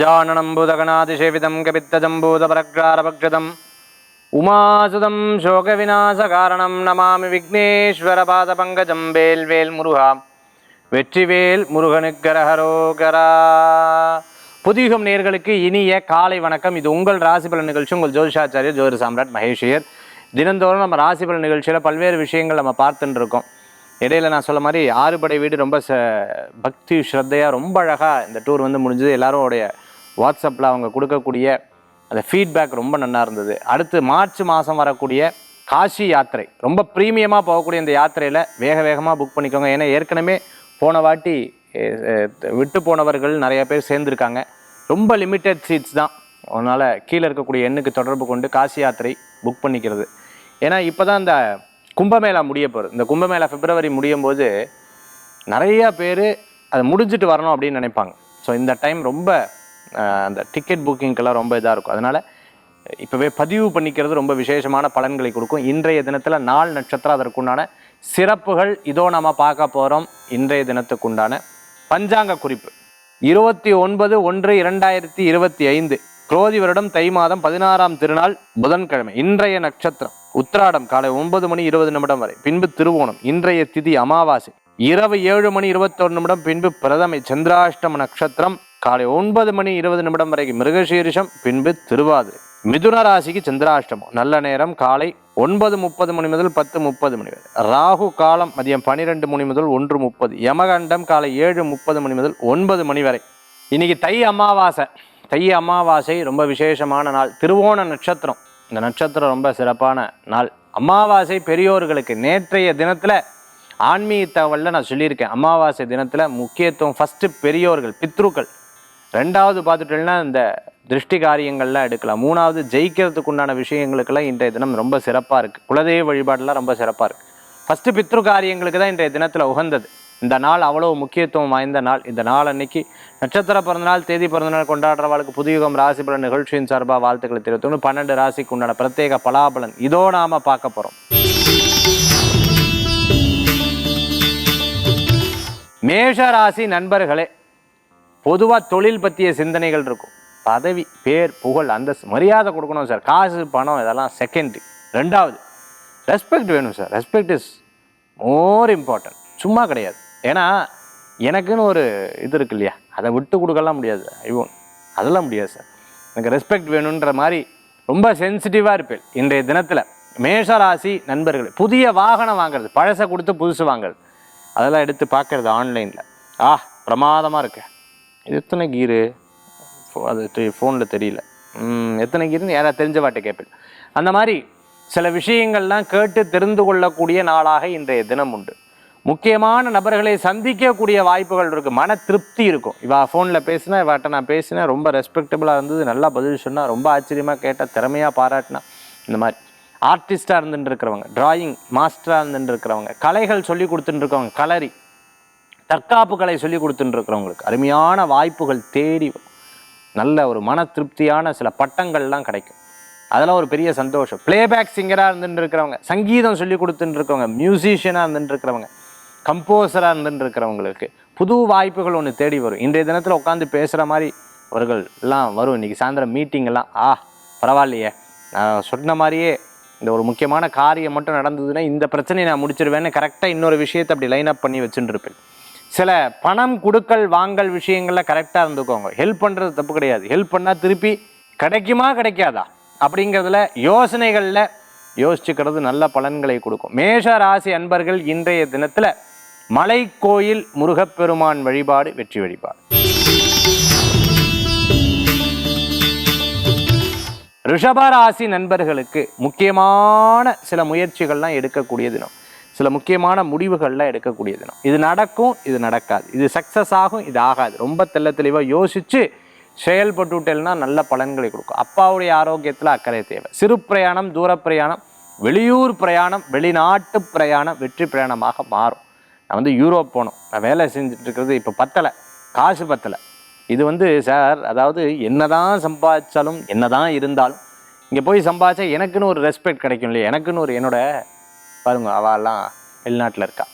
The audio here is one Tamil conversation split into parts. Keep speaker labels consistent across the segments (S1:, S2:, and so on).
S1: गजाननं भूतगणातिसेवितं कपित्तजम्बूतपरग्रारभक्षतम् उमासुतं शोकविनाशकारणं नमामि विघ्नेश्वरपादपङ्कजं வேல்வேல் முருகா வெற்றிவேல் முருகனுக்கரஹரோகரா புதியுகம் நேர்களுக்கு இனிய காலை வணக்கம் இது உங்கள் ராசி பலன் நிகழ்ச்சி உங்கள் ஜோதிஷாச்சாரியர் ஜோதிட சாம்ராட் மகேஷியர் தினந்தோறும் நம்ம ராசி பலன் நிகழ்ச்சியில் பல்வேறு விஷயங்கள் நம்ம பார்த்துட்டு இருக்கோம் இடையில நான் சொல்ல மாதிரி ஆறுபடை வீடு ரொம்ப ச பக்தி ஸ்ரத்தையாக ரொம்ப அழகாக இந்த டூர் வந்து முடிஞ்சது எல்லாரோடைய வாட்ஸ்அப்பில் அவங்க கொடுக்கக்கூடிய அந்த ஃபீட்பேக் ரொம்ப நல்லா இருந்தது. அடுத்து மார்ச் மாதம் வரக்கூடிய காசி யாத்திரை. ரொம்ப ப்ரீமியமாக போகக்கூடிய இந்த யாத்திரையில் வேக வேகமாக புக் பண்ணிக்கோங்க. ஏன்னா ஏற்கனவே போன வாட்டி விட்டு போனவர்கள் நிறைய பேர் சேர்ந்துருக்காங்க. ரொம்ப லிமிட்டட் சீட்ஸ் தான். அதனால் கீழே இருக்கக்கூடிய எண்ணுக்கு தொடர்பு கொண்டு காசி யாத்திரை புக் பண்ணிக்கிறது. ஏன்னா இப்போ தான் இந்த கும்பமேளா முடிய போகிறது இந்த கும்பமேளா பிப்ரவரி முடியும் போது நிறையா பேர் அதை முடிஞ்சிட்டு வரணும் அப்படின்னு நினைப்பாங்க. ஸோ இந்த டைம் ரொம்ப அந்த டிக்கெட் புக்கிங்க்கெல்லாம் ரொம்ப இதாக இருக்கும். அதனால் இப்போவே பதிவு பண்ணிக்கிறது ரொம்ப விசேஷமான பலன்களை கொடுக்கும். இன்றைய தினத்தில் நாள் நட்சத்திரம் அதற்குண்டான சிறப்புகள் இதோ நம்ம பார்க்க போகிறோம் இன்றைய தினத்துக்குண்டான பஞ்சாங்க குறிப்பு. இருபத்தி ஒன்பது ஒன்று இரண்டாயிரத்தி இருபத்தி ஐந்து குரோதி வருடம் தை மாதம் பதினாறாம் திருநாள் புதன்கிழமை. இன்றைய நட்சத்திரம் உத்திராடம் காலை ஒன்பது மணி இருபது நிமிடம் வரை பின்பு திருவோணம் இன்றைய திதி அமாவாசை. இரவு ஏழு மணி இருபத்தொரு நிமிடம் பின்பு பிரதமை சந்திராஷ்டம நட்சத்திரம் காலை ஒன்பது மணி இருபது நிமிடம் வரைக்கும் மிருகசீரிஷம் பின்பு திருவாது மிதுன ராசிக்கு சந்திராஷ்டமம். நல்ல நேரம் காலை ஒன்பது முப்பது மணி முதல் பத்து முப்பது மணி வரை. ராகு காலம் மதியம் பனிரெண்டு மணி முதல் ஒன்று முப்பது. யமகண்டம் காலை ஏழு முப்பது மணி முதல் ஒன்பது மணி வரை. இன்னைக்கு தை அமாவாசை. தை அமாவாசை ரொம்ப விசேஷமான நாள். திருவோண நட்சத்திரம். இந்த நட்சத்திரம் ரொம்ப சிறப்பான நாள். அமாவாசை பெரியோர்களுக்கு நேற்றைய தினத்தில் ஆன்மீக தகவலில் நான் சொல்லியிருக்கேன். அமாவாசை தினத்தில் முக்கியத்துவம் ஃபஸ்ட்டு பெரியோர்கள் பித்ருக்கள். ரெண்டாவது பார்த்துட்டோம்னா இந்த திருஷ்டி காரியங்கள்லாம் எடுக்கலாம். மூணாவது ஜெயிக்கிறதுக்கு உண்டான விஷயங்களுக்கெல்லாம் இன்றைய தினம் ரொம்ப சிறப்பாக இருக்குது குலதெய்வ வழிபாடெலாம் ரொம்ப சிறப்பாக இருக்குது ஃபஸ்ட்டு பித்ரு காரியங்களுக்கு தான் இன்றைய தினத்தில் உகந்தது. இந்த நாள் அவ்வளோ முக்கியத்துவம் வாய்ந்த நாள். இந்த நாள் அன்னைக்கு நட்சத்திர பிறந்தநாள் தேதி பிறந்தநாள் கொண்டாடுறவாளுக்கு புதுயுகம் ராசி பலன் நிகழ்ச்சியின் சார்பாக வாழ்த்துக்களை தெரிவித்தோம் பன்னெண்டு ராசிக்கு உண்டான பிரத்யேக பலாபலன் இதோ நாம் பார்க்க போகிறோம் மேஷ ராசி நண்பர்களே பொதுவாக தொழில் பற்றிய சிந்தனைகள் இருக்கும். பதவி பேர் புகழ் அந்த மரியாதை கொடுக்கணும் சார். காசு பணம் இதெல்லாம் செகண்ட்ரி ரெண்டாவது ரெஸ்பெக்ட் வேணும் sir. Respect is more important சும்மா கிடையாது. ஏன்னா எனக்குன்னு ஒரு இது இருக்கு இல்லையா? அதை விட்டு கொடுக்கலாம் முடியாது. ஐயோ அதெல்லாம் முடியாது சார். எனக்கு ரெஸ்பெக்ட் வேணுன்ற மாதிரி ரொம்ப சென்சிட்டிவாக இருப்பேன். இன்றைய தினத்தில் மேஷராசி நண்பர்கள் புதிய வாகனம் வாங்குறது பழசை கொடுத்து புதுசு வாங்குறது. அதெல்லாம் எடுத்து பார்க்குறது ஆன்லைனில் ஆ பிரமாதமாக இருக்குது இது எத்தனை கீரு? ஃபோ- அது ஃபோனில் தெரியல. எத்தனை கீருன்னு யாராவது தெரிஞ்சவாட்டை கேட்பேன். அந்த மாதிரி சில விஷயங்கள்லாம் கேட்டு தெரிந்து கொள்ளக்கூடிய நாளாக இன்றைய தினம் உண்டு. முக்கியமான நபர்களை சந்திக்கக்கூடிய வாய்ப்புகள் இருக்குது மன திருப்தி இருக்கும். இவா ஃபோனில் பேசினா இவாட்ட நான் பேசினேன் ரொம்ப ரெஸ்பெக்டபுளாக இருந்தது. நல்லா பதில் சொன்னால் ரொம்ப ஆச்சரியமாக கேட்டால் திறமையாக பாராட்டினா. இந்த மாதிரி. ஆர்டிஸ்டாக இருந்துட்டு இருக்கிறவங்க டிராயிங் மாஸ்டராக இருந்துட்டு இருக்கிறவங்க கலைகள் சொல்லி கொடுத்துட்டு இருக்கவங்க கலரி. தற்காப்புகளை சொல்லி கொடுத்துட்டுருக்கிறவங்களுக்கு அருமையான வாய்ப்புகள் தேடி வரும். நல்ல ஒரு மன திருப்தியான சில பட்டங்கள்லாம் கிடைக்கும். அதெல்லாம் ஒரு பெரிய சந்தோஷம். பிளேபேக் சிங்கராக இருந்துட்டு இருக்கிறவங்க சங்கீதம் சொல்லி கொடுத்துட்டு இருக்கவங்க மியூசிஷியனாக இருந்துட்டு இருக்கிறவங்க கம்போசராக இருந்துட்டு இருக்கிறவங்களுக்கு புது வாய்ப்புகள் ஒன்று தேடி வரும். இன்றைய தினத்தில் உட்காந்து பேசுகிற மாதிரி அவர்கள் எல்லாம் வரும். இன்னைக்கு சாயந்தரம் மீட்டிங் எல்லாம் ஆ பரவாயில்லையே. நான் சொன்ன மாதிரியே இந்த ஒரு முக்கியமான காரியம் மட்டும் நடந்ததுன்னா இந்த பிரச்சனையை நான் முடிச்சிருவேன்னு கரெக்டாக இன்னொரு விஷயத்தை அப்படி லைன் அப் பண்ணி வச்சுட்டு இருப்பேன் சில பணம் கொடுக்கல் வாங்கல் விஷயங்களில் கரெக்டாக இருந்துக்கோங்க. ஹெல்ப் பண்ணுறது தப்பு கிடையாது. ஹெல்ப் பண்ணால் திருப்பி கிடைக்குமா கிடைக்காதா? அப்படிங்கிறதுல யோசனைகளில் யோசிச்சுக்கிறது நல்ல பலன்களை கொடுக்கும். மேஷ ராசி அன்பர்கள் இன்றைய தினத்தில் மலை கோயில் முருகப்பெருமான் வழிபாடு வெற்றி வழிபாடு. ரிஷபராசி நண்பர்களுக்கு முக்கியமான சில முயற்சிகள்லாம் எடுக்கக்கூடிய தினம். சில முக்கியமான முடிவுகள்லாம் எடுக்கக்கூடிய தினம் இது நடக்கும் இது நடக்காது. இது சக்ஸஸ் ஆகும் இது ஆகாது. ரொம்ப தெள்ள தெளிவாக யோசித்து செயல்பட்டுட்டேன்னா நல்ல பலன்களை கொடுக்கும். அப்பாவுடைய ஆரோக்கியத்தில் அக்கறை தேவை. சிறு பிரயாணம் தூர பிரயாணம் வெளியூர் பிரயாணம் வெளிநாட்டு பிரயாணம் வெற்றி பிரயாணமாக மாறும். நான் வந்து யூரோப் போனோம். நான் வேலை செஞ்சுட்டு இருக்கிறது இப்போ பத்தலை. காசு பத்தலை. இது வந்து சார் அதாவது என்னதான் சம்பாதிச்சாலும் என்னதான் இருந்தாலும் இங்கே போய் சம்பாதிச்சா எனக்குன்னு ஒரு ரெஸ்பெக்ட் கிடைக்கும் இல்லையா எனக்குன்னு ஒரு என்னோட பாருங்க அவெல்லாம் வெளிநாட்டில் இருக்கா.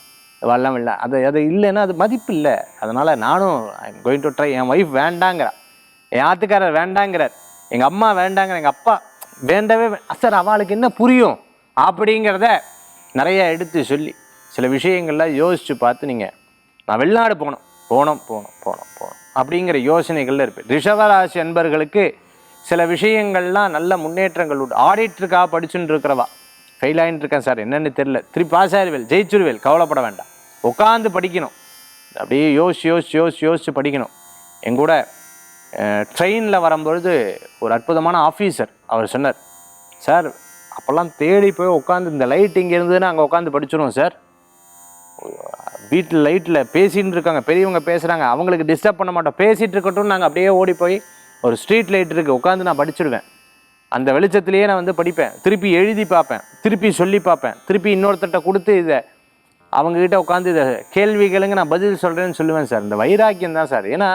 S1: அவெல்லாம் இல்லை அது அது இல்லைன்னா அது மதிப்பு இல்லை. அதனால் நானும் I am going to try N wife வேண்டாங்கிறா. என் ஆத்துக்காரர் வேண்டாங்கிறார். எங்கள் அம்மா வேண்டாங்கிற எங்கள் அப்பா வேண்டவே சார் அவளுக்கு என்ன புரியும்? அப்படிங்கிறத நிறைய எடுத்து சொல்லி சில விஷயங்கள்லாம் யோசித்து பார்த்து நீங்கள் நான் வெளிநாடு போகணும். போனோம் போனோம் போனோம் போகணும். அப்படிங்கிற யோசனைகளில் இருப்பேன். ரிஷவராசி என்பர்களுக்கு சில விஷயங்கள்லாம் நல்ல முன்னேற்றங்கள் உண்டு. ஆடிட்டருக்காக படிச்சுட்டு இருக்கிறவா? ஃபெயில் ஆகிட்டு இருக்கேன் சார். என்னென்னு தெரில திருப்பி பாஸ் ஆயிருவேல். ஜெயிச்சிருவேல். கவலைப்பட வேண்டாம். உட்காந்து படிக்கணும். அப்படியே யோசிச்சு யோசிச்சு யோசிச்சு யோசிச்சு படிக்கணும். எங்கூட ட்ரெயினில் வரும்பொழுது ஒரு அற்புதமான ஆஃபீஸர் அவர் சொன்னார். சார் அப்போல்லாம் தேடி போய் உட்காந்து இந்த லைட் இங்கே இருந்ததுன்னா அங்கே உட்காந்து படிச்சிருவோம் சார். வீட்டில் லைட்டில் பேசின்னு இருக்காங்க. பெரியவங்க பேசுகிறாங்க அவங்களுக்கு டிஸ்டர்ப் பண்ண மாட்டோம். பேசிகிட்டு இருக்கட்டும். நாங்கள் அப்படியே ஓடி போய் ஒரு ஸ்ட்ரீட் லைட் இருக்குது உட்காந்து நான் படிச்சிடுவேன் அந்த வெளிச்சத்திலேயே நான் வந்து படிப்பேன். திருப்பி எழுதி பார்ப்பேன். திருப்பி சொல்லி பார்ப்பேன். திருப்பி இன்னொருத்தட்ட கொடுத்து இதை அவங்கக்கிட்ட உட்காந்து இதை கேள்விகளுங்க நான் பதில் சொல்கிறேன்னு சொல்லுவேன் சார். இந்த வைராக்கியம் தான் சார். ஏன்னா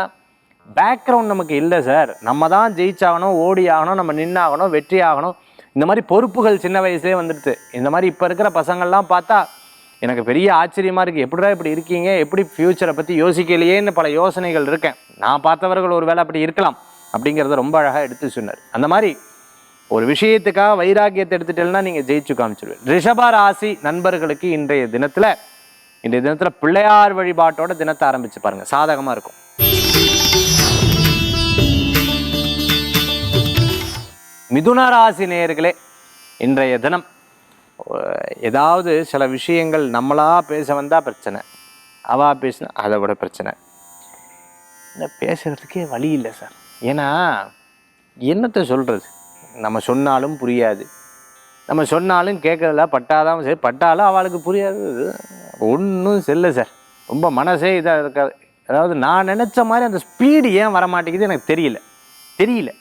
S1: பேக்ரவுண்ட் நமக்கு இல்லை சார். நம்ம தான் ஜெயிச்சாகணும் ஓடி ஆகணும் நம்ம நின்னாகணும் வெற்றி ஆகணும். இந்த மாதிரி பொறுப்புகள் சின்ன வயசுலேயே வந்துடுது. இந்த மாதிரி இப்போ இருக்கிற பசங்கள்லாம் பார்த்தா எனக்கு பெரிய ஆச்சரியமாக இருக்குது எப்படிடா இப்படி இருக்கீங்க? எப்படி ஃப்யூச்சரை பற்றி யோசிக்கலையேன்னு பல யோசனைகள் இருக்கேன். நான் பார்த்தவர்கள் ஒரு வேளை அப்படி இருக்கலாம் அப்படிங்கிறத ரொம்ப அழகாக எடுத்து சொன்னார். அந்த மாதிரி ஒரு விஷயத்துக்காக வைராக்கியத்தை எடுத்துட்டேன்னா நீங்கள் ஜெயிச்சு காமிச்சிருவேன் ரிஷப ராசி நண்பர்களுக்கு இன்றைய தினத்தில் இன்றைய தினத்தில் பிள்ளையார் வழிபாட்டோட தினத்தை ஆரம்பிச்சு பாருங்க. சாதகமாக இருக்கும். மிதுன ராசி நேயர்களே இன்றைய தினம் ஏதாவது சில விஷயங்கள் நம்மளா பேச வந்தால் பிரச்சனை. அவா பேசினா அதை விட பிரச்சனை. இல்லை பேசுகிறதுக்கே வழி இல்லை சார். ஏன்னா என்னத்தை சொல்கிறது நம்ம சொன்னாலும் புரியாது. நம்ம சொன்னாலும் கேட்கறதில்ல பட்டாதான் சரி பட்டாலும் அவளுக்கு புரியாது. ஒன்றும் செல்ல சார். ரொம்ப மனசே இதாக இருக்காது. அதாவது நான் நினச்ச மாதிரி அந்த ஸ்பீடு ஏன் வர மாட்டேங்குது எனக்கு தெரியல. தெரியல.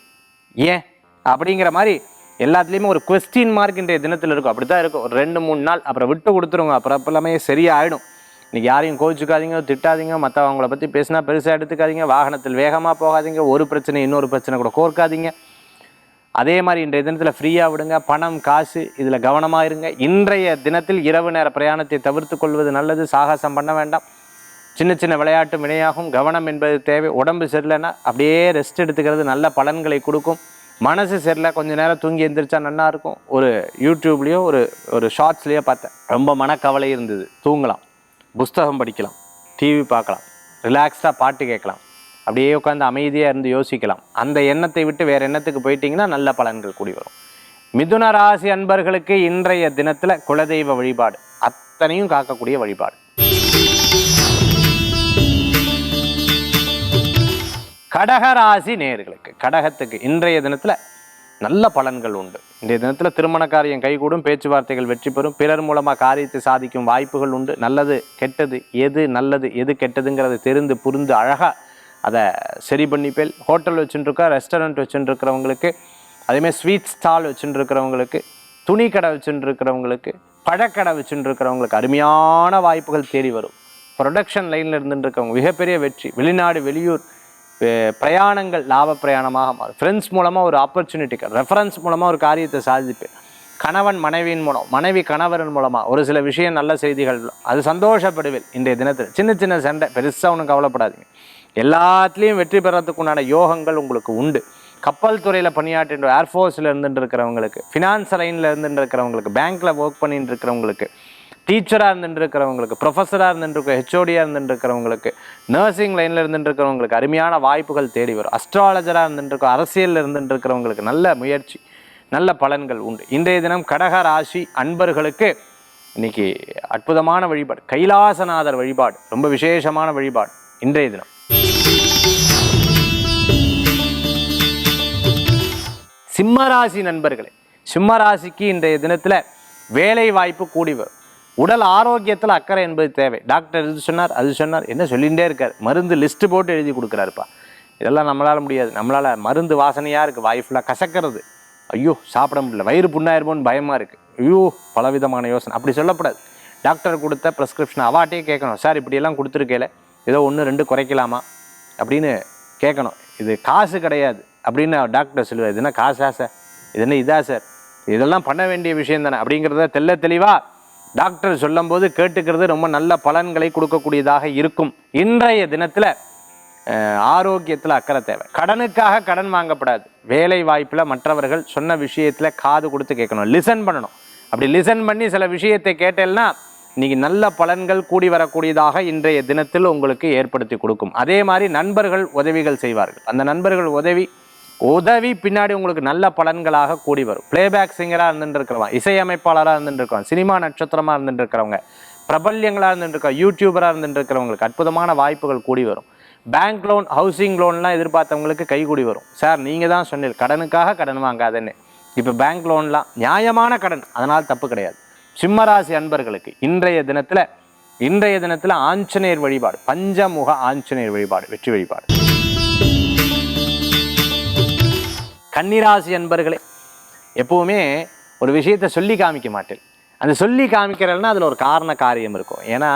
S1: ஏன்? அப்படிங்கிற மாதிரி எல்லாத்துலேயுமே ஒரு கொஸ்டின் மார்க் இன்றைய தினத்தில் இருக்கும். அப்படி தான் இருக்கும். ஒரு ரெண்டு மூணு நாள் அப்புறம் விட்டு கொடுத்துருங்க. அப்புறம் அப்போ எல்லாமே சரியாயிடும். இன்றைக்கி யாரையும் கோச்சிக்காதீங்க திட்டாதீங்க. மற்றவங்கள பற்றி பேசினா பெருசாக எடுத்துக்காதீங்க. வாகனத்தில் வேகமாக போகாதீங்க. ஒரு பிரச்சனை இன்னொரு பிரச்சனை கூட கோர்க்காதீங்க. அதே மாதிரி இன்றைய தினத்தில் ஃப்ரீயாக விடுங்க. பணம் காசு இதில் கவனமாக இருங்க. இன்றைய தினத்தில் இரவு நேர பிரயாணத்தை தவிர்த்து கொள்வது நல்லது. சாகசம் பண்ண வேண்டாம். சின்ன சின்ன விளையாட்டு வினையாகும் கவனம் என்பது தேவை. உடம்பு சரியில்லைன்னா அப்படியே ரெஸ்ட் எடுத்துக்கிறது நல்ல பலன்களை கொடுக்கும். மனசு சரியில்லை. கொஞ்ச நேரம் தூங்கி எழுந்திரிச்சா நல்லாயிருக்கும் ஒரு யூடியூப்லேயோ ஒரு ஒரு ஷார்ட்ஸ்லேயோ பார்த்தேன். ரொம்ப மனக்கவலை இருந்தது. தூங்கலாம். புஸ்தகம் படிக்கலாம். டிவி பார்க்கலாம். ரிலாக்ஸ்டாக பாட்டு கேட்கலாம். அப்படியே உட்காந்து அமைதியாக இருந்து யோசிக்கலாம். அந்த எண்ணத்தை விட்டு வேறு எண்ணத்துக்கு போயிட்டீங்கன்னா நல்ல பலன்கள் கூடி வரும். மிதுன ராசி அன்பர்களுக்கு இன்றைய தினத்தில் குலதெய்வ வழிபாடு. அத்தனையும் காக்கக்கூடிய வழிபாடு. கடகராசி நேர்களுக்கு கடகத்துக்கு இன்றைய தினத்தில் நல்ல பலன்கள் உண்டு. இன்றைய தினத்தில் திருமண காரியம் கைகூடும் பேச்சுவார்த்தைகள் வெற்றி பெறும் பிறர் மூலமாக காரியத்தை சாதிக்கும் வாய்ப்புகள் உண்டு. நல்லது கெட்டது எது நல்லது எது கெட்டதுங்கிறத தெரிந்து புரிந்து அழகாக அதை சரி பண்ணிப்பேல் ஹோட்டல் வச்சுட்டுருக்கா ரெஸ்டாரண்ட் வச்சுட்டுருக்கிறவங்களுக்கு அதேமாதிரி ஸ்வீட் ஸ்டால் வச்சுட்டுருக்கிறவங்களுக்கு துணி கடை வச்சுட்டுருக்கிறவங்களுக்கு பழக்கடை வச்சுட்டுருக்கிறவங்களுக்கு அருமையான வாய்ப்புகள் தேடி வரும். ப்ரொடக்ஷன் லைனில் இருந்துட்டு இருக்கவங்க மிகப்பெரிய வெற்றி. வெளிநாடு வெளியூர் பிரயாணங்கள் லாப பிரயாணமாக மாறும். ஃப்ரெண்ட்ஸ் மூலமாக ஒரு ஆப்பர்ச்சுனிட்டி ரெஃபரன்ஸ் மூலமாக ஒரு காரியத்தை சாதிப்பேன். கணவன் மனைவியின் மூலம் மனைவி கணவரின் மூலமாக ஒரு சில விஷயம் நல்ல செய்திகள் அது சந்தோஷப்படுவேன் இன்றைய தினத்தில். சின்ன சின்ன சண்டை பெருசாக ஒன்றும் கவலைப்படாதீங்க. எல்லாத்துலேயும் வெற்றி பெறத்துக்கு உண்டான யோகங்கள் உங்களுக்கு உண்டு. கப்பல் துறையில் பணியாற்றின்ற ஏர்ஃபோர்ஸில் இருந்துட்டு இருக்கிறவங்களுக்கு ஃபினான்ஸ் லைனில் இருந்துட்டு இருக்கிறவங்களுக்கு பேங்க்கில் ஒர்க் பண்ணிட்டு இருக்கிறவங்களுக்கு டீச்சராக இருந்துட்டு இருக்கிறவங்களுக்கு ப்ரொஃபஸராக இருந்துட்டு ஹெச்ஓடியாக இருந்துட்டு இருக்கிறவங்களுக்கு நர்சிங் லைனில் இருந்துட்டு இருக்கிறவங்களுக்கு அருமையான வாய்ப்புகள் தேடி வரும். அஸ்ட்ராலஜராக இருந்துட்டு இருக்க அரசியலில் இருந்துட்டு இருக்கிறவங்களுக்கு நல்ல முயற்சி நல்ல பலன்கள் உண்டு. இன்றைய தினம் கடக ராசி அன்பர்களுக்கு இன்னைக்கு அற்புதமான வழிபாடு கைலாசநாதர் வழிபாடு ரொம்ப விசேஷமான வழிபாடு இன்றைய தினம். சிம்மராசி நண்பர்களே சிம்மராசிக்கு இன்றைய தினத்தில் வேலை வாய்ப்பு கூடி வரும். உடல் ஆரோக்கியத்தில் அக்கறை என்பது தேவை. டாக்டர் இது சொன்னார் அது சொன்னார் என்ன சொல்லிகிட்டே இருக்கார். மருந்து லிஸ்ட்டு போட்டு எழுதி கொடுக்குறாருப்பா. இதெல்லாம் நம்மளால் முடியாது. நம்மளால் மருந்து வாசனையாக இருக்குது வாய் ஃபுல்லாக கசக்கிறது. ஐயோ சாப்பிட முடியல. வயிறு புண்ணாயிருமோன்னு பயமாக இருக்குது ஐயோ பலவிதமான யோசனை. அப்படி சொல்லக்கூடாது. டாக்டர் கொடுத்த ப்ரெஸ்கிரிப்ஷன் அவாட்டே கேட்கணும். சார் இப்படியெல்லாம் கொடுத்துருக்கேல ஏதோ ஒன்று ரெண்டு குறைக்கலாமா? அப்படின்னு கேட்கணும். இது காசு கிடையாது. அப்படின்னு டாக்டர் சொல்லுவார் இதுனா காசா சார்? இது இதா சார்? இதெல்லாம் பண்ண வேண்டிய விஷயம் தானே? அப்படிங்கிறத தெல்ல தெளிவாக டாக்டர் சொல்லும்போது கேட்டுக்கிறது ரொம்ப நல்ல பலன்களை கொடுக்கக்கூடியதாக இருக்கும். இன்றைய தினத்தில் ஆரோக்கியத்தில் அக்கறை தேவை. கடனுக்காக கடன் வாங்கப்படாது. வேலை வாய்ப்பில் மற்றவர்கள் சொன்ன விஷயத்தில் காது கொடுத்து கேட்கணும். லிசன் பண்ணணும். அப்படி லிசன் பண்ணி சில விஷயத்தை கேட்டேன்னா இன்றைக்கி நல்ல பலன்கள் கூடி வரக்கூடியதாக இன்றைய தினத்தில் உங்களுக்கு ஏற்படுத்தி கொடுக்கும். அதே மாதிரி நண்பர்கள் உதவிகள் செய்வார்கள். அந்த நண்பர்கள் உதவி உதவி பின்னாடி உங்களுக்கு நல்ல பலன்களாக கூடி வரும். பிளேபேக் சிங்கராக இருந்துட்டு இருக்கிறவங்க இசையமைப்பாளராக இருந்துட்டு சினிமா நட்சத்திரமாக இருந்துட்டு இருக்கிறவங்க பிரபல்யங்களாக இருந்துட்டு இருக்க யூடியூபராக இருந்துட்டு இருக்கிறவங்களுக்கு அற்புதமான வாய்ப்புகள் கூடி வரும். பேங்க் லோன் ஹவுசிங் லோன்லாம் எதிர்பார்த்தவங்களுக்கு கை கூடி வரும். சார் நீங்கள் தான் சொன்னீர் கடனுக்காக கடன் வாங்காதன்னு. இப்போ பேங்க் லோன்லாம் நியாயமான கடன் அதனால் தப்பு கிடையாது. சிம்மராசி அன்பர்களுக்கு இன்றைய தினத்தில் இன்றைய தினத்தில் ஆஞ்சநேயர் வழிபாடு பஞ்சமுக ஆஞ்சநேயர் வழிபாடு வெற்றி வழிபாடு. கன்னிராசி அன்பர்களே எப்போவுமே ஒரு விஷயத்தை சொல்லி காமிக்க மாட்டேன். அந்த சொல்லி காமிக்கிறதுனா அதில் ஒரு காரண காரியம் இருக்கும். ஏன்னா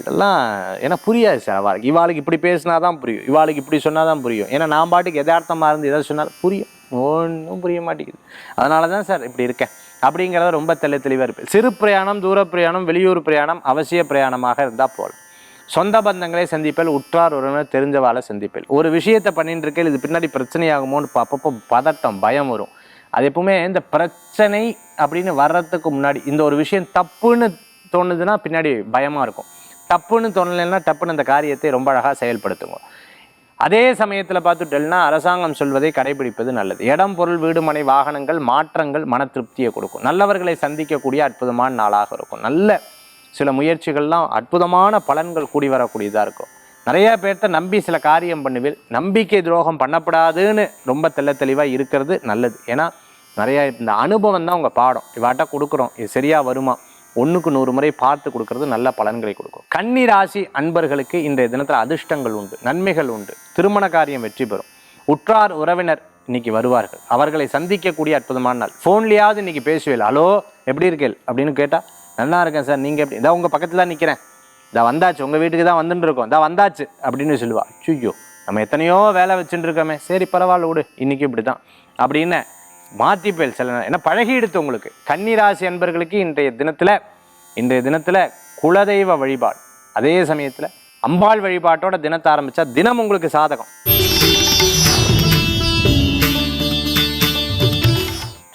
S1: இதெல்லாம் ஏன்னா புரியாது சார். அவளுக்கு இவாளுக்கு இப்படி பேசினா தான் புரியும். இவாளுக்கு இப்படி சொன்னால் தான் புரியும். ஏன்னா நான் பாட்டுக்கு யதார்த்தமாக இருந்து எதாவது சொன்னாலும் புரியும். ஒன்றும் புரிய மாட்டேங்குது. அதனால தான் சார் இப்படி இருக்கேன். அப்படிங்கிறத ரொம்ப தெளி தெளிவாக இருப்பேன். சிறு பிரயாணம் தூர பிரயாணம் வெளியூர் பிரயாணம் அவசிய பிரயாணமாக இருந்தால் போகலாம் சொந்த பந்தங்களை சந்திப்பேன் உற்றார் உறவினர் தெரிஞ்சவாளை சந்திப்பேன் ஒரு விஷயத்தை பண்ணிட்டு இருக்கேன் இது பின்னாடி பிரச்சனையாகுமோன்னு அப்பப்போ பதட்டம் பயம் வரும். அது எப்பவுமே இந்த பிரச்சனை அப்படின்னு வர்றதுக்கு முன்னாடி இந்த ஒரு விஷயம் தப்புன்னு தோணுதுன்னா பின்னாடி பயமாக இருக்கும். தப்புன்னு தோணலைன்னா டப்புன்னு அந்த காரியத்தை ரொம்ப அழகாக செயல்படுத்துங்க. அதே சமயத்தில் பார்த்துட்டேன்னா அரசாங்கம் சொல்வதை கடைபிடிப்பது நல்லது. இடம் பொருள் வீடு மனை வாகனங்கள் மாற்றங்கள் மன திருப்தியை கொடுக்கும். நல்லவர்களை சந்திக்கக்கூடிய அற்புதமான நாளாக இருக்கும். நல்ல சில முயற்சிகள்லாம் அற்புதமான பலன்கள் கூடி வரக்கூடியதாக இருக்கும். நிறைய பேர்த்த நம்பி சில காரியம் பண்ணுவேன் நம்பிக்கை துரோகம் பண்ணப்படாதுன்னு ரொம்ப தெள்ள தெளிவாக இருக்கிறது நல்லது. ஏன்னா நிறையா இந்த அனுபவம் தான் உங்கள் பாடம். இவாட்ட கொடுக்குறோம். இது சரியாக வருமா? ஒன்றுக்கு நூறு முறை பார்த்து கொடுக்கறது நல்ல பலன்களை கொடுக்கும். கன்னி ராசி அன்பர்களுக்கு இன்றைய தினத்தில் அதிர்ஷ்டங்கள் உண்டு நன்மைகள் உண்டு. திருமண காரியம் வெற்றி பெறும். உற்றார் உறவினர் இன்னைக்கு வருவார்கள். அவர்களை சந்திக்கக்கூடிய அற்புதமான நாள். ஃபோன்லேயாவது இன்னைக்கு பேசுவேல் ஹலோ எப்படி இருக்கேள் அப்படின்னு கேட்டால் நல்லா இருக்கேன் சார். நீங்கள் எப்படி இதான் உங்கள் பக்கத்தில் தான் நிற்கிறேன் இதா வந்தாச்சு. உங்கள் வீட்டுக்கு தான் வந்துட்டு இருக்கோம். இதான் வந்தாச்சு அப்படின்னு சொல்லுவா. சுய்யோ நம்ம எத்தனையோ வேலை வச்சுட்டு இருக்கோமே. சரி பரவாயில்ல விடு. இன்னைக்கு இப்படி தான் அப்படின்னு மாற்றிப்பேல் சில நேரம். ஏன்னா பழகி எடுத்து உங்களுக்கு. கன்னிராசி அன்பர்களுக்கு இன்றைய தினத்தில் இன்றைய தினத்தில் குலதெய்வ வழிபாடு. அதே சமயத்தில் அம்பாள் வழிபாட்டோட தினத்தை ஆரம்பிச்சா தினம் உங்களுக்கு சாதகம்.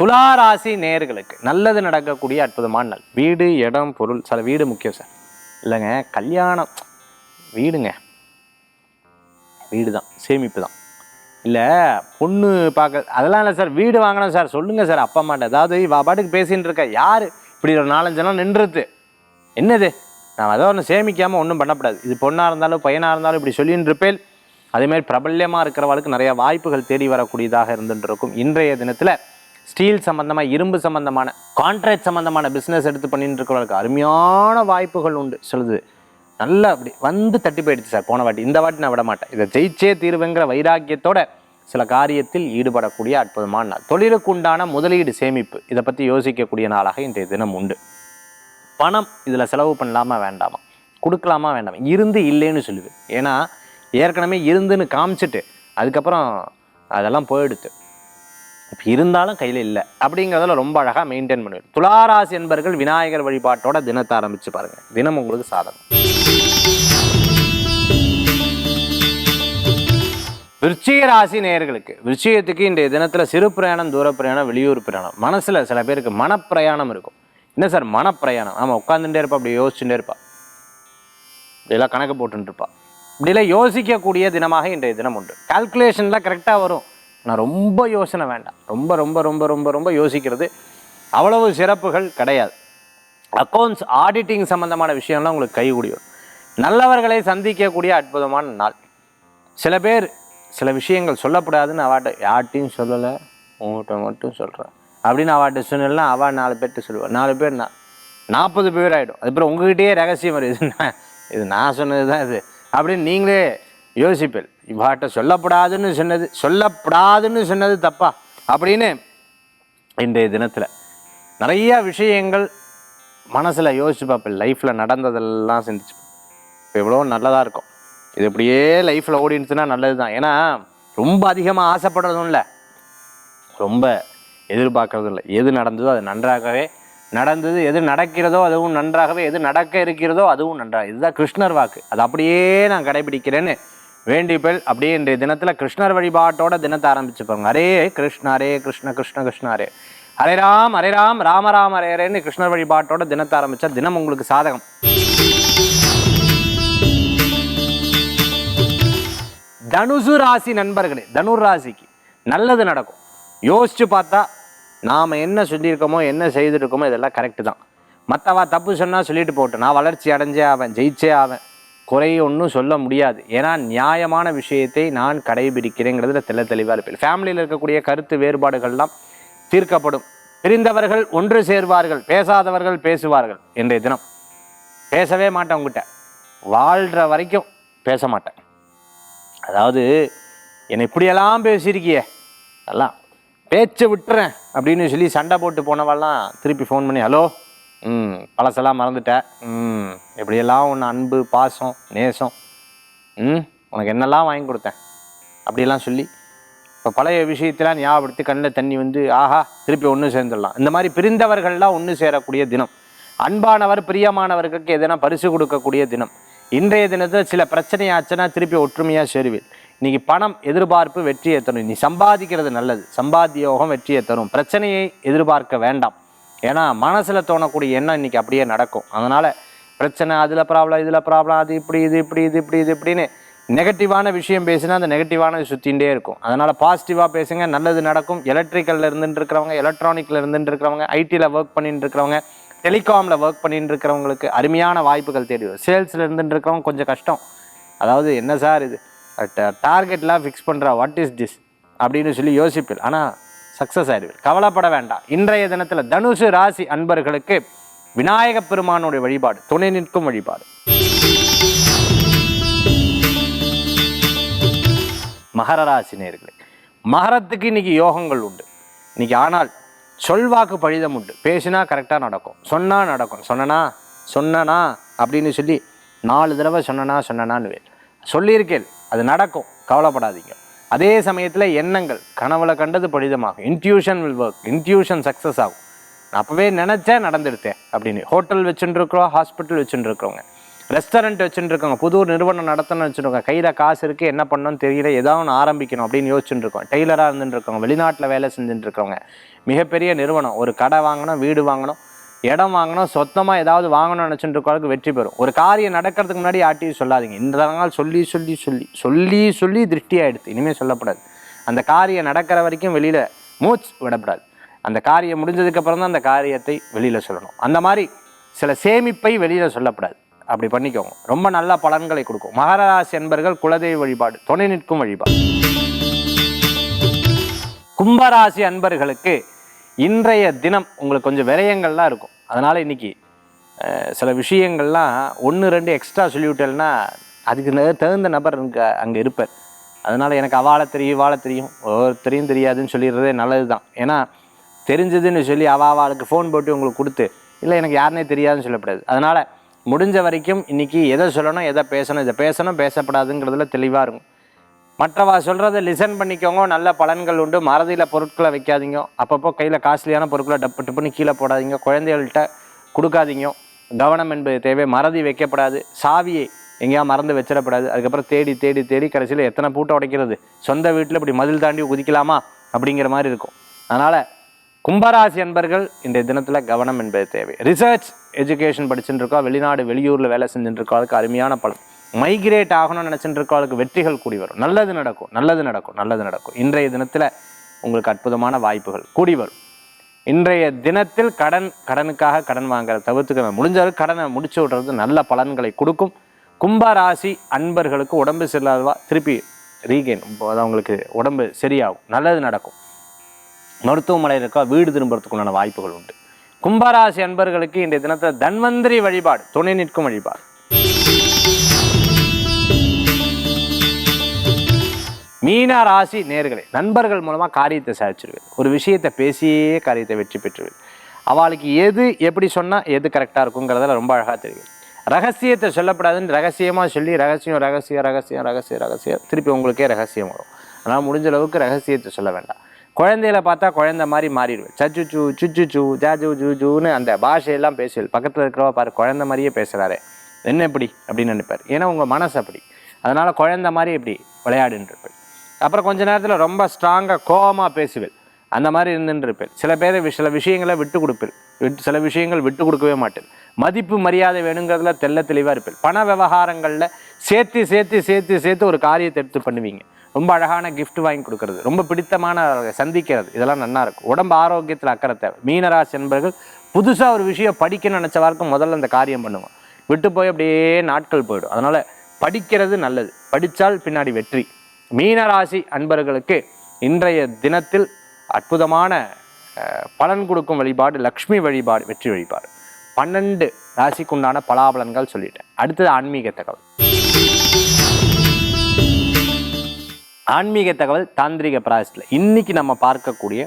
S1: துளாராசி நேர்களுக்கு நல்லது நடக்கக்கூடிய அற்புதமான நாள். வீடு இடம் பொருள் சில வீடு முக்கியம் சார். இல்லைங்க கல்யாணம் வீடுங்க. வீடு தான் சேமிப்பு தான் இல்லை பொண்ணு பார்க்க அதெல்லாம் இல்லை சார் வீடு வாங்கணும் சார் சொல்லுங்கள் சார் அப்பா அம்மாட்ட. அதாவது பாட்டுக்கு பேசின்னு இருக்க யார்? இப்படி ஒரு நாலஞ்சு நாள் நின்றுது என்னது? நான் அதை ஒன்று சேமிக்காமல் ஒன்றும் பண்ணக்கூடாது. இது பொண்ணாக இருந்தாலும் பையனாக இருந்தாலும் இப்படி சொல்லின்னு இருப்பேன். அதேமாதிரி பிரபல்யமாக இருக்கிறவளுக்கு நிறைய வாய்ப்புகள் தேடி வரக்கூடியதாக இருந்துட்டு இருக்கும். இன்றைய தினத்தில் ஸ்டீல் சம்மந்தமாக இரும்பு சம்மந்தமான கான்ட்ராக்ட் சம்மந்தமான பிஸ்னஸ் எடுத்து பண்ணிட்டு இருக்கிறவங்களுக்கு அருமையான வாய்ப்புகள் உண்டு. சொல்லுது. நல்லா அப்படி வந்து தட்டி போயிடுச்சு சார். போன வாட்டி. இந்த வாட்டி நான் விட மாட்டேன் இதை ஜெயிச்சே தீர்வுங்கிற வைராக்கியத்தோட சில காரியத்தில் ஈடுபடக்கூடிய அற்புதமான நாள். தொழிலுக்கு உண்டான முதலீடு சேமிப்பு. இதை பற்றி யோசிக்கக்கூடிய நாளாக இன்றைய தினம் உண்டு. பணம் இதில் செலவு பண்ணலாமா வேண்டாமா? கொடுக்கலாமா வேண்டாமா? இருந்து இல்லைன்னு சொல்லுவேன் ஏன்னா ஏற்கனவே இருந்துன்னு காமிச்சிட்டு அதுக்கப்புறம் அதெல்லாம் போயிடுது இப்போ இருந்தாலும் கையில் இல்லை. அப்படிங்கிறதுல ரொம்ப அழகாக மெயின்டைன் பண்ணிடும் துளாராசி என்பர்கள் விநாயகர் வழிபாட்டோட தினத்தை ஆரம்பித்து பாருங்கள் தினம் உங்களுக்கு சாதகம். விருச்சிக ராசி நேயர்களுக்கு விருச்சிகத்துக்கு இன்றைய தினத்தில் சிறு பிரயாணம் தூர பிரயாணம் வெளியூர் பிரயாணம். மனசில் சில பேருக்கு மனப்பிரயாணம் இருக்கும். என்ன சார்? மனப்பிரயாணம். ஆமாம் உட்காந்துட்டே இருப்பா அப்படி யோசிச்சுட்டே இருப்பா. இப்படிலாம் கணக்கு போட்டுருப்பா இருப்பா. யோசிக்கக்கூடிய தினமாக இன்றைய தினம் உண்டு. கால்குலேஷன்லாம் கரெக்டாக வரும். ஆனால் ரொம்ப யோசனை வேண்டாம். ரொம்ப ரொம்ப ரொம்ப ரொம்ப ரொம்ப யோசிக்கிறது அவ்வளவு சிறப்புகள் கிடையாது. அக்கௌண்ட்ஸ் ஆடிட்டிங் சம்மந்தமான விஷயம்லாம் உங்களுக்கு கைகூடியும் நல்லவர்களை சந்திக்கக்கூடிய அற்புதமான நாள். சில பேர் சில விஷயங்கள் சொல்லப்படாதுன்னு அவாட்ட யார்ட்டையும் சொல்லலை உங்கள்கிட்ட மட்டும் சொல்கிறேன் அப்படின்னு அவாட்ட சொன்னா அவள் நாலு பேர்கிட்ட சொல்லுவாள் நாலு பேர் நான் நாற்பது பேர் ஆகிடும் அதுக்கப்புறம் உங்ககிட்டயே ரகசியம் வருது. நான் இது நான் சொன்னது தான் இது. அப்படின்னு நீங்களே யோசிப்பேன். இவாட்ட சொல்லப்படாதுன்னு சொன்னது சொல்லப்படாதுன்னு சொன்னது தப்பா? அப்படின்னு இன்றைய தினத்தில் நிறைய விஷயங்கள் மனசில் யோசிச்சு பார்ப்பேன் லைஃப்பில் நடந்ததெல்லாம் சிந்திச்சு. இப்போ எவ்வளோ நல்லதாக இருக்கும். இது இப்படியே லைஃப்பில் ஓடிடுச்சுன்னா நல்லது தான் ஏன்னா ரொம்ப அதிகமாக ஆசைப்படுறதும் இல்லை. ரொம்ப எதிர்பார்க்கறதும் இல்லை. எது நடந்ததோ அது நன்றாகவே நடந்தது. எது நடக்கிறதோ அதுவும் நன்றாகவே எது நடக்க இருக்கிறதோ அதுவும் நன்றாக. இதுதான் கிருஷ்ணர் வாக்கு. அது அப்படியே நான் கடைபிடிக்கிறேன்னு வேண்டிப்பல் அப்படியே இன்றைய தினத்தில் கிருஷ்ணர் வழிபாட்டோட தினத்தை ஆரம்பிச்சுப்பாங்க அரே ஹரே கிருஷ்ண ஹரே கிருஷ்ண கிருஷ்ண கிருஷ்ண ஹரே. ஹரே ராம் ஹரே ராம் ராம ராம ஹரே ஹரேன்னு கிருஷ்ணர் வழிபாட்டோட தினத்தை ஆரம்பித்தா தினம் உங்களுக்கு சாதகம். தனுசு ராசி நண்பர்களே தனுர் ராசிக்கு நல்லது நடக்கும். யோசிச்சு பார்த்தா நாம் என்ன சொல்லியிருக்கோமோ என்ன செய்திருக்கோமோ இதெல்லாம் கரெக்டு தான். மற்றவா தப்பு சொன்னால் சொல்லிட்டு போட்டோம் நான் வளர்ச்சி அடைஞ்சே ஆவேன் ஜெயிச்சே ஆவேன். குறை ஒன்றும் சொல்ல முடியாது. ஏன்னா நியாயமான விஷயத்தை நான் கடைபிடிக்கிறேங்கிறதுல தெல்ல தெளிவாக இருப்பேன் ஃபேமிலியில் இருக்கக்கூடிய கருத்து வேறுபாடுகள்லாம் தீர்க்கப்படும். பிரிந்தவர்கள் ஒன்று சேர்வார்கள் பேசாதவர்கள் பேசுவார்கள் இன்றைய தினம். பேசவே மாட்டேன் உங்ககிட்ட. வாழ்கிற வரைக்கும் பேச மாட்டேன். அதாவது என்னை இப்படியெல்லாம் பேசியிருக்கியே. எல்லாம் பேச்சை விட்டுறேன் அப்படின்னு சொல்லி சண்டை போட்டு போனவெல்லாம் திருப்பி ஃபோன் பண்ணி ஹலோ ம் பழசெல்லாம் மறந்துட்டேன் ம் எப்படியெல்லாம் உன்னை அன்பு பாசம் நேசம் ம் உனக்கு என்னெல்லாம் வாங்கி கொடுத்தேன்? அப்படியெல்லாம் சொல்லி இப்போ பழைய விஷயத்தெல்லாம் ஞாபகப்படுத்தி கண்ணில் தண்ணி வந்து ஆஹா திருப்பி ஒன்று சேர்ந்துடலாம். இந்த மாதிரி பிரிந்தவர்கள்லாம் ஒன்று சேரக்கூடிய தினம். அன்பானவர் பிரியமானவர்களுக்கு எதனா பரிசு கொடுக்கக்கூடிய தினம். இன்றைய தினத்தில் சில பிரச்சனை ஆச்சுன்னா திருப்பி ஒற்றுமையாக சேருவில் இன்னைக்கு பணம் எதிர்பார்ப்பு வெற்றியை தரும். நீ சம்பாதிக்கிறது நல்லது. சம்பாத்திய யோகம் வெற்றியை தரும். பிரச்சனையை எதிர்பார்க்க வேண்டாம். ஏன்னா மனசில் தோணக்கூடிய எண்ணம் இன்னைக்கு அப்படியே நடக்கும். அதனால் பிரச்சனை அதில் ப்ராப்ளம் இதில் ப்ராப்ளம் அது இப்படி இது இப்படி இது இப்படி இது இப்படின்னு நெகட்டிவான விஷயம் பேசினா அந்த நெகட்டிவானது சுற்றிகிட்டே இருக்கும். அதனால் பாசிட்டிவாக பேசுங்க நல்லது நடக்கும். எலக்ட்ரிக்கலில் இருந்துட்டு இருக்கிறவங்க எலக்ட்ரானிக்கில் இருந்துட்டு இருக்கிறவங்க ஐடியில் ஒர்க் பண்ணிட்டு இருக்கிறவங்க டெலிகாமில் ஒர்க் பண்ணிட்டு இருக்கிறவங்களுக்கு அருமையான வாய்ப்புகள் தேடி வரும். சேல்ஸில் இருந்துட்டு இருக்கிறவங்க கொஞ்சம் கஷ்டம். அதாவது என்ன சார் இது? டார்கெட்லாம் ஃபிக்ஸ் பண்ணுறா வாட் இஸ் திஸ் அப்படின்னு சொல்லி யோசிப்பீர் ஆனால் சக்ஸஸ் ஆயிடுவீர் கவலைப்பட வேண்டாம். இன்றைய தினத்தில் தனுசு ராசி அன்பர்களுக்கு விநாயக பெருமானுடைய வழிபாடு துணை நிற்கும் வழிபாடு. மகர ராசி நேர்களே மகரத்துக்கு இன்னைக்கு யோகங்கள் உண்டு. இன்னைக்கு ஆனால் சொல்வாக்கு பழிதம் உண்டு. பேசினா கரெக்டாக நடக்கும். சொன்னா நடக்கும். சொன்னனா சொன்னனா அப்படின்னு சொல்லி நாலு தடவை சொன்னனா சொன்னனான்னு வேறு சொல்லியிருக்கேன். அது நடக்கும். கவலைப்படாதீங்க. அதே சமயத்தில் எண்ணங்கள். கனவுல கண்டது பழிதமாகும் intuition will work intuition success ஆகும். நான் அப்போவே நினச்சேன் நடந்துடுத்தேன் அப்படின்னு. ஹோட்டல் வச்சுட்டுருக்குறோம் ஹாஸ்பிட்டல் வச்சுட்டுருக்குறவங்க ரெஸ்டாரண்ட் வச்சுட்டு புது நிறுவனம் நடத்தணும்னு வச்சுருக்கோங்க. கையில் காசு இருக்குது என்ன பண்ணணும்னு தெரியல ஏதாவது ஒன்று ஆரம்பிக்கணும் அப்படின்னு யோசிச்சுட்டு டெய்லராக இருந்துட்டு வெளிநாட்டில் வேலை செஞ்சுட்டுருக்கோங்க. மிகப்பெரிய நிறுவனம். ஒரு கடை வாங்கணும் வீடு வாங்கணும். இடம் வாங்கணும் சொத்தமாக ஏதாவது வாங்கணும்னு நினச்சிட்டு இருக்கவங்களுக்கு வெற்றி பெறும். ஒரு காரியம் நடக்கிறதுக்கு முன்னாடி யார்ட்டையும் சொல்லாதீங்க. இந்த நாள் சொல்லி சொல்லி சொல்லி சொல்லி சொல்லி திருஷ்டி இனிமேல் சொல்லப்படாது. அந்த காரியம் நடக்கிற வரைக்கும் வெளியில் மூச்சு விடப்படாது. அந்த காரியம் முடிஞ்சதுக்கப்புறம் தான் அந்த காரியத்தை வெளியில் சொல்லணும். அந்த மாதிரி சில சேமிப்பை வெளியில் சொல்லப்படாது. அப்படி பண்ணிக்கோங்க. ரொம்ப நல்ல பலன்களை கொடுக்கும். மகராசி என்பர்கள் குலதெய்வ வழிபாடு துணை நிற்கும் வழிபாடு. கும்பராசி அன்பர்களுக்கு இன்றைய தினம் உங்களுக்கு கொஞ்சம் விரயங்கள்லாம் இருக்கும். அதனால் இன்னைக்கு சில விஷயங்கள்லாம் ஒன்று ரெண்டு எக்ஸ்ட்ரா சொல்லிவிட்டேன்னா அதுக்கு தகுந்த நபர் அங்கே அங்கே இருப்பார். அதனால் எனக்கு அவாளை தெரியும் வாழ தெரியும். ஒவ்வொருத்தரையும் தெரியாதுன்னு சொல்லிடுறதே நல்லது தான் ஏன்னா தெரிஞ்சதுன்னு சொல்லி அவ அவளுக்கு ஃபோன் போட்டு உங்களுக்கு கொடுத்து இல்லை எனக்கு யாருனே தெரியாதுன்னு சொல்லக்கூடாது அதனால் முடிஞ்ச வரைக்கும் இன்னைக்கு எதை சொல்லணும் எதை பேசணும் இதை பேசணும் பேசப்படாதுங்கிறதுல தெளிவாக இருக்கும். மற்றவா சொல்கிறத லிசன் பண்ணிக்கோங்க. நல்ல பலன்கள் உண்டு. மறதியில் பொருட்களை வைக்காதீங்க. அப்பப்போ கையில் காஸ்ட்லியான பொருட்களை டப்பு டப்புன்னு கீழே போடாதீங்க. குழந்தைகள்கிட்ட கொடுக்காதீங்க. கவனம் என்பது தேவை. மறதி வைக்கப்படாது. சாவியை எங்கேயா மறந்து வச்சிடப்படாது. அதுக்கப்புறம் தேடி தேடி தேடி கடைசியில் எத்தனை பூட்டை உடைக்கிறது? சொந்த வீட்டில் இப்படி மதில் தாண்டி குதிக்கலாமா? அப்படிங்கிற மாதிரி இருக்கும். அதனால் கும்பராசி அன்பர்கள் இன்றைய தினத்தில் கவனம் என்பது தேவை. ரிசர்ச் எஜுகேஷன் படிச்சுட்டு இருக்கோம். வெளிநாடு வெளியூரில் வேலை செஞ்சுட்டு இருக்கோம். அருமையான பலன். மைக்ரேட் ஆகணும்னு நினச்சிட்டு இருக்கவளுக்கு வெற்றிகள் கூடி வரும். நல்லது நடக்கும் நல்லது நடக்கும் நல்லது நடக்கும். இன்றைய தினத்தில் உங்களுக்கு அற்புதமான வாய்ப்புகள் கூடி வரும். இன்றைய தினத்தில் கடன் கடனுக்காக கடன் வாங்குறத தவிர்த்துக்க முடிஞ்ச அளவுக்கு கடனை முடிச்சு விடுறது நல்ல பலன்களை கொடுக்கும். கும்பராசி அன்பர்களுக்கு உடம்பு சரியில்லாதவா திருப்பி ரீகெயின் அவங்களுக்கு உடம்பு சரியாகும் நல்லது நடக்கும். மருத்துவமனையில் இருக்கா வீடு திரும்புறதுக்குண்டான வாய்ப்புகள் உண்டு. கும்பராசி அன்பர்களுக்கு இன்றைய தினத்தில் தன்வந்திரி வழிபாடு துணை நிற்கும் வழிபாடு. மீனா ராசி நேர்களை நண்பர்கள் மூலமாக காரியத்தை சாதிச்சிருவேன். ஒரு விஷயத்தை பேசியே காரியத்தை வெற்றி பெற்றுவேன். அவளுக்கு எது எப்படி சொன்னால் எது கரெக்டாக இருக்குங்கிறதுல ரொம்ப அழகாக தெரியும். ரகசியத்தை சொல்லப்படாதுன்னு ரகசியமாக சொல்லி ரகசியம் ரகசியம் ரகசியம் ரகசியம் ரகசியம் திருப்பி உங்களுக்கே ரகசியம் வரும். அதனால் முடிஞ்ச அளவுக்கு ரகசியத்தை சொல்ல வேண்டாம். குழந்தையில பார்த்தா குழந்தை மாதிரி மாறிடுவேன். சச்சு சூ சுச்சு சூ ஜாஜு ஜூ ஜூன்னு அந்த பாஷையெல்லாம் பேசுவேன். பக்கத்தில் இருக்கிறவா பாரு குழந்தை மாதிரியே பேசுகிறாரு என்ன எப்படி அப்படின்னு நினைப்பார். ஏன்னா உங்கள் மனசு அப்படி. அதனால் குழந்த மாதிரி இப்படி விளையாடுன்னு இருப்பேன். அப்புறம் கொஞ்ச நேரத்தில் ரொம்ப ஸ்ட்ராங்காக கோவமாக பேசுவேன். அந்த மாதிரி இருந்துருப்பேன் சில பேர் சில விஷயங்களை விட்டு கொடுப்பேன். விட்டு சில விஷயங்கள் விட்டு கொடுக்கவே மாட்டேன். மதிப்பு மரியாதை வேணுங்கிறதுல தெல்ல தெளிவாக இருப்பேன். பண விவகாரங்களில் சேர்த்து சேர்த்து சேர்த்து சேர்த்து ஒரு காரியத்தை எடுத்து பண்ணுவீங்க. ரொம்ப அழகான கிஃப்ட் வாங்கி கொடுக்கறது. ரொம்ப பிடித்தமான சந்திக்கிறது. இதெல்லாம் நல்லா இருக்கும். உடம்பு ஆரோக்கியத்தில் அக்கறை தேவை. மீனராசி என்பர்கள் புதுசாக ஒரு விஷயம் படிக்கணும்னு நினச்ச வரைக்கும் முதல்ல அந்த காரியம் பண்ணுவோம். விட்டு போய் அப்படியே நாட்கள் போயிடும். அதனால் படிக்கிறது நல்லது. படித்தால் பின்னாடி வெற்றி. மீனராசி அன்பர்களுக்கு இன்றைய தினத்தில் அற்புதமான பலன் கொடுக்கும் வழிபாடு லக்ஷ்மி வழிபாடு வெற்றி வழிபாடு. பன்னெண்டு ராசிக்குண்டான பலாபலன்கள் சொல்லிட்டேன். அடுத்தது ஆன்மீக தகவல். ஆன்மீக தகவல் தாந்திரிக பிராயசத்தில் இன்றைக்கி நம்ம பார்க்கக்கூடிய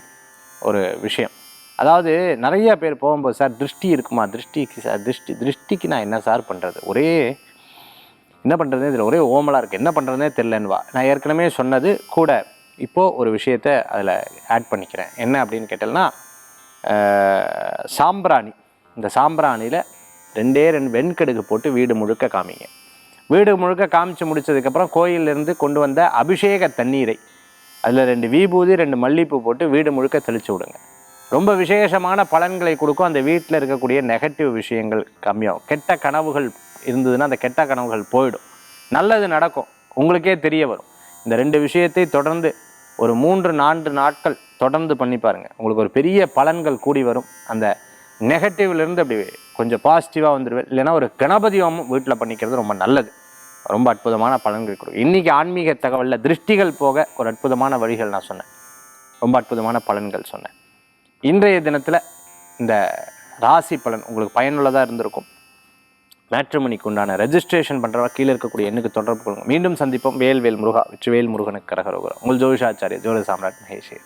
S1: ஒரு விஷயம். அதாவது நிறைய பேர் போகும்போது சார் திருஷ்டி இருக்குமா? திருஷ்டிக்கு சார் திருஷ்டி திருஷ்டிக்கு நான் என்ன சார் பண்ணுறது ஒரே என்ன பண்ணுறதுனே தெரியல. ஒரே ஓமலாக இருக்குது என்ன பண்ணுறதுனே தெரிலன்னுவா நான் ஏற்கனவே சொன்னது கூட இப்போது ஒரு விஷயத்த அதில் ஆட் பண்ணிக்கிறேன். என்ன அப்படின்னு கேட்டேன்னா சாம்பிராணி. இந்த சாம்பிராணியில் ரெண்டே ரெண்டு வெண்கடுகு போட்டு வீடு முழுக்க காமிங்க. வீடு முழுக்க காமிச்சு முடிச்சதுக்கப்புறம் கோயிலிருந்து கொண்டு வந்த அபிஷேக தண்ணீரை அதில் ரெண்டு வீபூதி ரெண்டு மல்லிப்பூ போட்டு வீடு முழுக்க தெளித்து விடுங்க. ரொம்ப விசேஷமான பலன்களை கொடுக்கும் அந்த வீட்டில் இருக்கக்கூடிய நெகட்டிவ் விஷயங்கள் கம்மியாகும். கெட்ட கனவுகள் இருந்ததுன்னா அந்த கெட்ட கனவுகள் போயிடும். நல்லது நடக்கும். உங்களுக்கே தெரிய வரும். இந்த ரெண்டு விஷயத்தை தொடர்ந்து ஒரு மூன்று நான்கு நாட்கள் தொடர்ந்து பண்ணி பாருங்க. உங்களுக்கு ஒரு பெரிய பலன்கள் கூடி வரும். அந்த நெகட்டிவ்லேருந்து அப்படி கொஞ்சம் பாசிட்டிவாக வந்துடுவேன் இல்லைன்னா ஒரு கணபதி ஹோமம் வீட்டில் பண்ணிக்கிறது ரொம்ப நல்லது. ரொம்ப அற்புதமான பலன்கள் கொடுக்கும். இன்றைக்கி ஆன்மீக தகவலில் திருஷ்டிகள் போக ஒரு அற்புதமான வழிகள் நான் சொன்னேன். ரொம்ப அற்புதமான பலன்கள் சொன்னேன். இன்றைய தினத்தில் இந்த ராசி பலன் உங்களுக்கு பயனுள்ளதாக இருந்திருக்கும். மேட்ரிமணிக்கு உண்டான ரெஜிஸ்ட்ரேஷன் பண்ணுறவா கீழே இருக்கக்கூடிய எண்ணுக்கு தொடர்பு கொள்ளுங்க. மீண்டும் சந்திப்போம். வேல்வேல் முருகா வெற்றிவேல் முருகனுக்கு கரகரோகரம். உங்கள் ஜோதிஷாச்சாரிய ஜோதி சாம்ராட் மகேஷே.